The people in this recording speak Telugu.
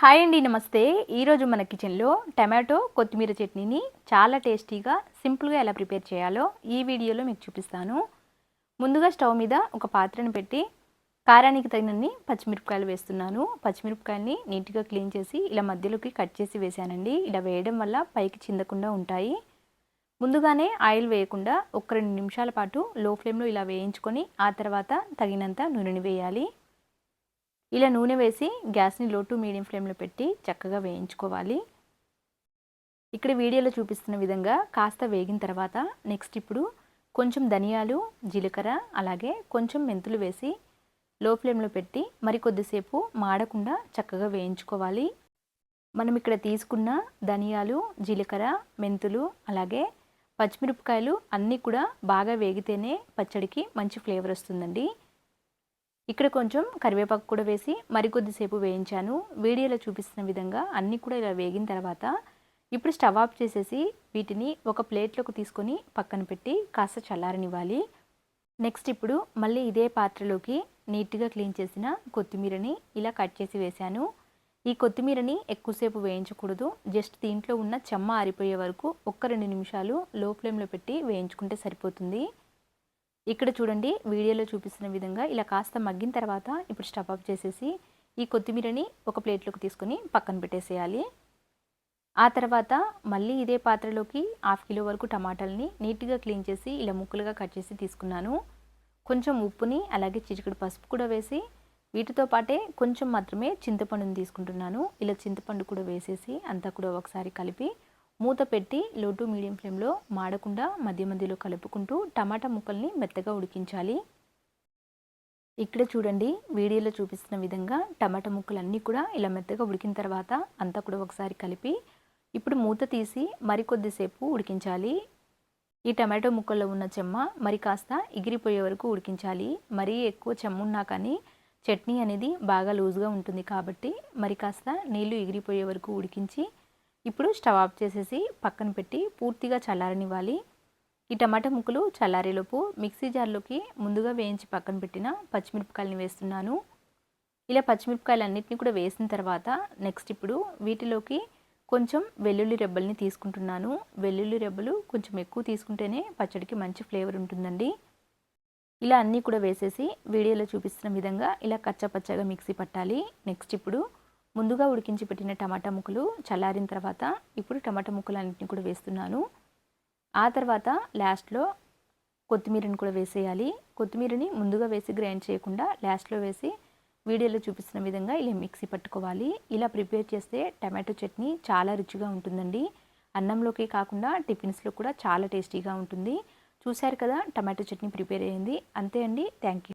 హాయ్ అండి నమస్తే. ఈరోజు మన కిచెన్లో టమాటో కొత్తిమీర చట్నీని చాలా టేస్టీగా సింపుల్గా ఎలా ప్రిపేర్ చేయాలో ఈ వీడియోలో మీకు చూపిస్తాను. ముందుగా స్టవ్ మీద ఒక పాత్రను పెట్టి కారానికి తగినన్ని పచ్చిమిరపకాయలు వేస్తున్నాను. పచ్చిమిరపకాయలని నీట్గా క్లీన్ చేసి ఇలా మధ్యలోకి కట్ చేసి వేసానండి ఇలా వేయడం వల్ల పైకి చిందకుండా ఉంటాయి. ముందుగానే ఆయిల్ వేయకుండా ఒక రెండు నిమిషాల పాటు లో ఫ్లేమ్లో ఇలా వేయించుకొని ఆ తర్వాత తగినంత నూనెని వేయాలి. ఇలా నూనె వేసి గ్యాస్ని లో టు మీడియం ఫ్లేమ్లో పెట్టి చక్కగా వేయించుకోవాలి. ఇక్కడ వీడియోలో చూపిస్తున్న విధంగా కాస్త వేగిన తర్వాత నెక్స్ట్ ఇప్పుడు కొంచెం ధనియాలు జీలకర్ర అలాగే కొంచెం మెంతులు వేసి లో ఫ్లేమ్లో పెట్టి మరి కొద్దిసేపు మాడకుండా చక్కగా వేయించుకోవాలి. మనం ఇక్కడ తీసుకున్న ధనియాలు జీలకర్ర మెంతులు అలాగే పచ్చిమిరపకాయలు అన్నీ కూడా బాగా వేగితేనే పచ్చడికి మంచి ఫ్లేవర్ వస్తుందండి. ఇక్కడ కొంచెం కరివేపాకు కూడా వేసి మరికొద్దిసేపు వేయించాను. వీడియోలో చూపిస్తున్న విధంగా అన్నీ కూడా ఇలా వేగిన తర్వాత ఇప్పుడు స్టవ్ ఆఫ్ చేసేసి వీటిని ఒక ప్లేట్లోకి తీసుకొని పక్కన పెట్టి కాస్త చల్లారనివ్వాలి. నెక్స్ట్ ఇప్పుడు మళ్ళీ ఇదే పాత్రలోకి నీట్గా క్లీన్ చేసిన కొత్తిమీరని ఇలా కట్ చేసి వేశాను. ఈ కొత్తిమీరని ఎక్కువసేపు వేయించకూడదు. జస్ట్ దీంట్లో ఉన్న చెమ్మ ఆరిపోయే వరకు ఒక్క రెండు నిమిషాలు లో ఫ్లేమ్లో పెట్టి వేయించుకుంటే సరిపోతుంది. ఇక్కడ చూడండి వీడియోలో చూపిస్తున్న విధంగా ఇలా కాస్త మగ్గిన తర్వాత ఇప్పుడు స్టవ్ ఆఫ్ చేసేసి ఈ కొత్తిమీరని ఒక ప్లేట్లోకి తీసుకొని పక్కన పెట్టేసేయాలి. ఆ తర్వాత మళ్ళీ ఇదే పాత్రలోకి హాఫ్ కిలో వరకు టమాటాలని నీట్గా క్లీన్ చేసి ఇలా ముక్కలుగా కట్ చేసి తీసుకున్నాను. కొంచెం ఉప్పుని అలాగే చిటికెడు పసుపు కూడా వేసి వీటితో పాటే కొంచెం మాత్రమే చింతపండుని తీసుకుంటున్నాను. ఇలా చింతపండు కూడా వేసేసి అంతా కూడా ఒకసారి కలిపి మూత పెట్టి లో టు మీడియం ఫ్లేమ్లో మాడకుండా మధ్య మధ్యలో కలుపుకుంటూ టమాటా ముక్కల్ని మెత్తగా ఉడికించాలి. ఇక్కడ చూడండి వీడియోలో చూపిస్తున్న విధంగా టమాటా ముక్కలన్నీ కూడా ఇలా మెత్తగా ఉడికిన తర్వాత అంతా కూడా ఒకసారి కలిపి ఇప్పుడు మూత తీసి మరికొద్దిసేపు ఉడికించాలి. ఈ టమాటో ముక్కల్లో ఉన్న చెమ్మ మరి కాస్త ఎగిరిపోయే వరకు ఉడికించాలి. మరీ ఎక్కువ చెమ్మ ఉన్నా కానీ చట్నీ అనేది బాగా లూజ్గా ఉంటుంది కాబట్టి మరి కాస్త నీళ్ళు ఎగిరిపోయే వరకు ఉడికించి ఇప్పుడు స్టవ్ ఆఫ్ చేసేసి పక్కన పెట్టి పూర్తిగా చల్లారనివ్వాలి. ఈ టమాటా ముక్కలు చల్లారేలోపు మిక్సీ జార్లోకి ముందుగా వేయించి పక్కన పెట్టిన పచ్చిమిరపకాయలని వేస్తున్నాను. ఇలా పచ్చిమిరపకాయలు అన్నిటిని కూడా వేసిన తర్వాత నెక్స్ట్ ఇప్పుడు వీటిలోకి కొంచెం వెల్లుల్లి రెబ్బల్ని తీసుకుంటున్నాను. వెల్లుల్లి రెబ్బలు కొంచెం ఎక్కువ తీసుకుంటేనే పచ్చడికి మంచి ఫ్లేవర్ ఉంటుందండి. ఇలా అన్నీ కూడా వేసేసి వీడియోలో చూపిస్తున్న విధంగా ఇలా కచ్చపచ్చగా మిక్సీ పట్టాలి. నెక్స్ట్ ఇప్పుడు ముందుగా ఉడికించి పెట్టిన టమాటా ముక్కలు చల్లారిన తర్వాత ఇప్పుడు టమాటా ముక్కలు అన్నింటిని కూడా వేస్తున్నాను. ఆ తర్వాత లాస్ట్లో కొత్తిమీరని కూడా వేసేయాలి. కొత్తిమీరని ముందుగా వేసి గ్రైండ్ చేయకుండా లాస్ట్లో వేసి వీడియోలో చూపిస్తున్న విధంగా ఇలా మిక్సీ పట్టుకోవాలి. ఇలా ప్రిపేర్ చేస్తే టమాటో చట్నీ చాలా రుచిగా ఉంటుందండి. అన్నంలోకి కాకుండా టిఫిన్స్లో కూడా చాలా టేస్టీగా ఉంటుంది. చూశారు కదా టమాటో చట్నీ ప్రిపేర్ అయ్యింది అంతే అండి. Thank you.